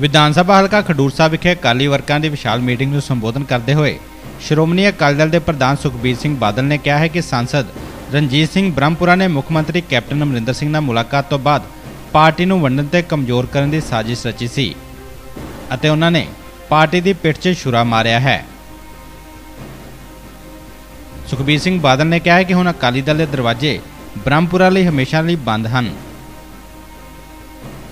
ਵਿਧਾਨ ਸਭਾ ਹਲਕਾ ਖਡੂਰ ਸਾਹਿਬ ਵਿਖੇ ਅਕਾਲੀ ਵਰਕਰਾਂ ਦੀ ਵਿਸ਼ਾਲ ਮੀਟਿੰਗ ਨੂੰ ਸੰਬੋਧਨ ਕਰਦੇ ਹੋਏ ਸ਼੍ਰੋਮਣੀ ਅਕਾਲੀ ਦਲ ਦੇ ਪ੍ਰਧਾਨ ਸੁਖਬੀਰ ਸਿੰਘ ਬਾਦਲ ਨੇ ਕਿਹਾ ਹੈ ਕਿ ਸੰਸਦ ਰਣਜੀਤ ਸਿੰਘ ਬ੍ਰਹਮਪੁਰਾ ਨੇ ਮੁੱਖ ਮੰਤਰੀ ਕੈਪਟਨ ਅਮਰਿੰਦਰ ਸਿੰਘ ਨਾਲ ਮੁਲਾਕਾਤ ਤੋਂ ਬਾਅਦ ਪਾਰਟੀ ਨੂੰ ਵੰਡਣ ਤੇ ਕਮਜ਼ੋਰ ਕਰਨ ਦੀ ਸਾਜ਼ਿਸ਼ ਰਚੀ ਸੀ ਅਤੇ ਉਹਨਾਂ ਨੇ ਪਾਰਟੀ ਦੀ ਪਿੱਠ 'ਚ ਛੁਰਾ ਮਾਰਿਆ ਹੈ। ਸੁਖਬੀਰ ਸਿੰਘ ਬਾਦਲ ਨੇ ਕਿਹਾ ਹੈ ਕਿ ਹੁਣ ਅਕਾਲੀ ਦਲ ਦੇ ਦਰਵਾਜ਼ੇ ਬ੍ਰਹਮਪੁਰਾ ਲਈ ਹਮੇਸ਼ਾ ਲਈ ਬੰਦ ਹਨ।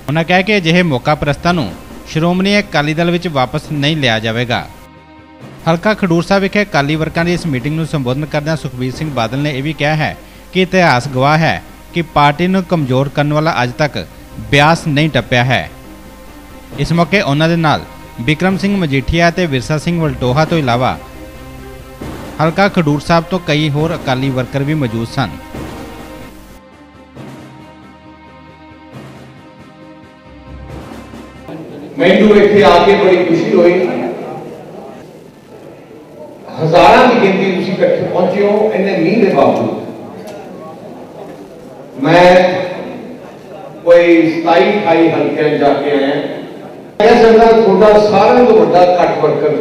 ਉਹਨਾਂ ਕਿਹਾ ਕਿ ਅਜਿਹੇ ਮੌਕਾ ਪ੍ਰਸਤਾਂ ਨੂੰ ਸ਼੍ਰੋਮਣੀ ਅਕਾਲੀ ਦਲ ਵਿੱਚ ਵਾਪਸ ਨਹੀਂ ਲਿਆ ਜਾਵੇਗਾ। ਹਲਕਾ ਖਡੂਰ ਸਾਹਿਬ ਵਿਖੇ ਅਕਾਲੀ ਵਰਕਰਾਂ ਦੀ ਇਸ ਮੀਟਿੰਗ ਨੂੰ ਸੰਬੋਧਨ ਕਰਦਿਆਂ ਸੁਖਬੀਰ ਸਿੰਘ ਬਾਦਲ ਨੇ ਇਹ ਵੀ ਕਿਹਾ ਹੈ ਕਿ ਇਤਿਹਾਸ ਗਵਾਹ ਹੈ ਕਿ ਪਾਰਟੀ ਨੂੰ ਕਮਜ਼ੋਰ ਕਰਨ ਵਾਲਾ ਅੱਜ ਤੱਕ ਬਿਆਸ ਨਹੀਂ ਟੱਪਿਆ ਹੈ। ਇਸ ਮੌਕੇ ਉਹਨਾਂ ਦੇ ਨਾਲ ਵਿਕਰਮ ਸਿੰਘ ਮਜੀਠੀਆ ਤੇ ਵਿਰਸਾ ਸਿੰਘ ਵਲਟੋਹਾ ਤੋਂ ਇਲਾਵਾ ਹਲਕਾ ਖਡੂਰ ਸਾਹਿਬ ਤੋਂ ਕਈ ਹੋਰ ਅਕਾਲੀ ਵਰਕਰ ਵੀ ਮੌਜੂਦ ਸਨ। مینڈو بیٹھے آگے بڑی خوشی ہوئی۔ ہزارہ کی گنتی تھی کٹھے پہنچے ہو، انہیں مین کے باوجود۔ میں کوئی ستائی اٹھائی ہلکے جا کے آیا۔ میں سمجھا تھوڑا سارا تو بڑا کٹ ورکر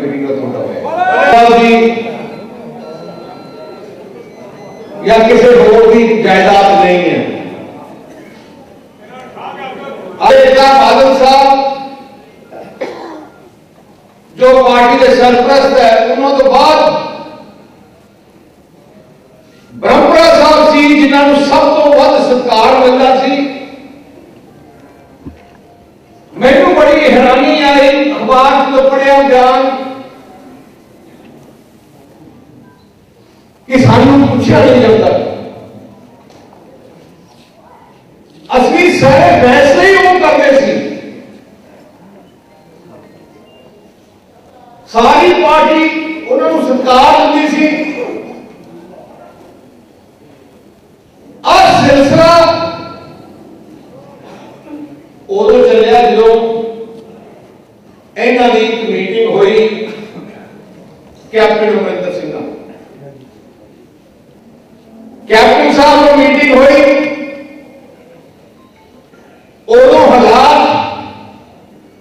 ਜੋ ਪਾਰਟੀ ਦੇ ਸਰਪ੍ਰਸਤ ਹੈ ਉਹਨਾਂ ਤੋਂ ਬਾਅਦ ਬ੍ਰਹਮਪੁਰਾ ਸਾਹਿਬ ਸੀ ਜਿਨ੍ਹਾਂ ਨੂੰ ਸਭ ਤੋਂ ਵੱਧ ਸਤਿਕਾਰ ਮਿਲਦਾ ਸੀ ਮੈਨੂੰ ਬੜੀ ਹੈਰਾਨੀ ਆਈ ਅਖਬਾਰ ਤੋਂ ਪੜਿਆ ਬਿਆਨ ਕਿ ਸਾਨੂੰ ਪੁੱਛਿਆ ਨਹੀਂ ਪਾਰਟੀ ਉਹਨਾਂ ਨੂੰ ਸਤਿਕਾਰ ਦਿੰਦੀ ਸੀ। ਆ ਸਿਲਸਿਲਾ ਉਦੋਂ ਚੱਲਿਆ ਜਦੋਂ ਇਹਨਾਂ ਦੀ ਇੱਕ ਮੀਟਿੰਗ ਹੋਈ ਕੈਪਟਨ ਅਮਰਿੰਦਰ ਸਿੰਘ ਨਾਲ। ਕੈਪਟਨ ਸਾਹਿਬ ਨੂੰ ਮੀਟਿੰਗ ਹੋਈ। ਉਦੋਂ ਹਾਲਾਤ,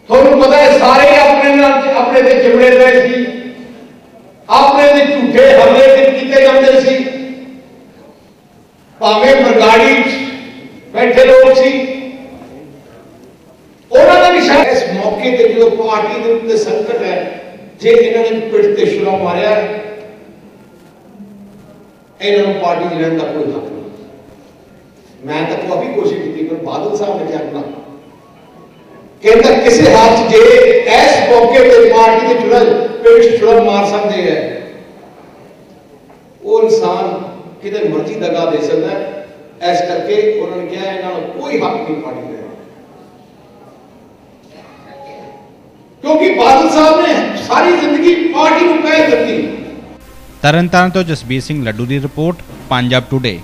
ਤੁਹਾਨੂੰ ਪਤਾ ਹੈ, ਸਾਰੇ ਆਪਣੇ ਨਾਲ ਆਪਣੇ ਤੇ ਚਿਮੜੇ ਪਏ ਸੀ। ਆਪਣੇ ਤੇ ਝੂਠੇ ਹਮਲੇ ਤੇ ਕੀਤੇ ਜਾਂਦੇ ਸੀ। ਭਾਵੇਂ ਬਰਗਾੜੀ ਬੈਠੇ ਲੋਕ ਸੀ। ਉਹਨਾਂ ਦਾ ਵੀ ਸ਼ਾਇਦ ਇਸ ਮੌਕੇ ਤੇ ਜਦੋਂ ਪਾਰਟੀ ਦੇ ਉੱਤੇ ਸੰਕਟ ਹੈ, ਜੇ ਇਹਨਾਂ ਨੇ ਪਿੱਠ ਤੇ ਛੁਰਾ ਮਾਰਿਆ, ਇਹਨਾਂ ਨੂੰ ਪਾਰਟੀ 'ਚ ਰਹਿਣ ਦਾ ਕੋਈ ਹੱਕ ਨਹੀਂ। ਮੈਂ ਤਾਂ ਕਾਫੀ ਕੋਸ਼ਿਸ਼ ਕੀਤੀ, ਪਰ ਬਾਦਲ ਸਾਹਿਬ ਨੇ ਕਿਹਾ ਕਹਿੰਦਾ, ਕਿਸੇ ਹੱਥ ਜੇ ਇਸ ਮੌਕੇ ਤੇ ਪਾਰਟੀ ਦੇ ਚੁਣਨ ਪੇਸ਼ ਚੁੜਾ ਮਾਰ ਸਕਦੇ ਹੈ। ਉਹ ਇਨਸਾਨ ਕਿਤੇ ਮਰਜ਼ੀ ਦਗਾ ਦੇ ਸਕਦਾ ਹੈ। ਇਸ ਕਰਕੇ ਉਹਨਾਂ ਨੇ ਕਿਹਾ, ਇਹਨਾਂ ਨੂੰ ਕੋਈ ਹੱਕ ਨਹੀਂ ਪਾਰਟੀ ਦਾ ਕਿਉਂਕਿ ਬਾਦਲ ਸਾਹਿਬ ਨੇ ਸਾਰੀ ਜ਼ਿੰਦਗੀ ਪਾਰਟੀ ਨੂੰ ਕਹਿ ਦਿੱਤੀ। ਤਰਨਤਾਰਨ ਤੋਂ ਜਸਬੀਰ ਸਿੰਘ ਲੱਡੂ ਦੀ ਰਿਪੋਰਟ, ਪੰਜਾਬ ਟੁਡੇ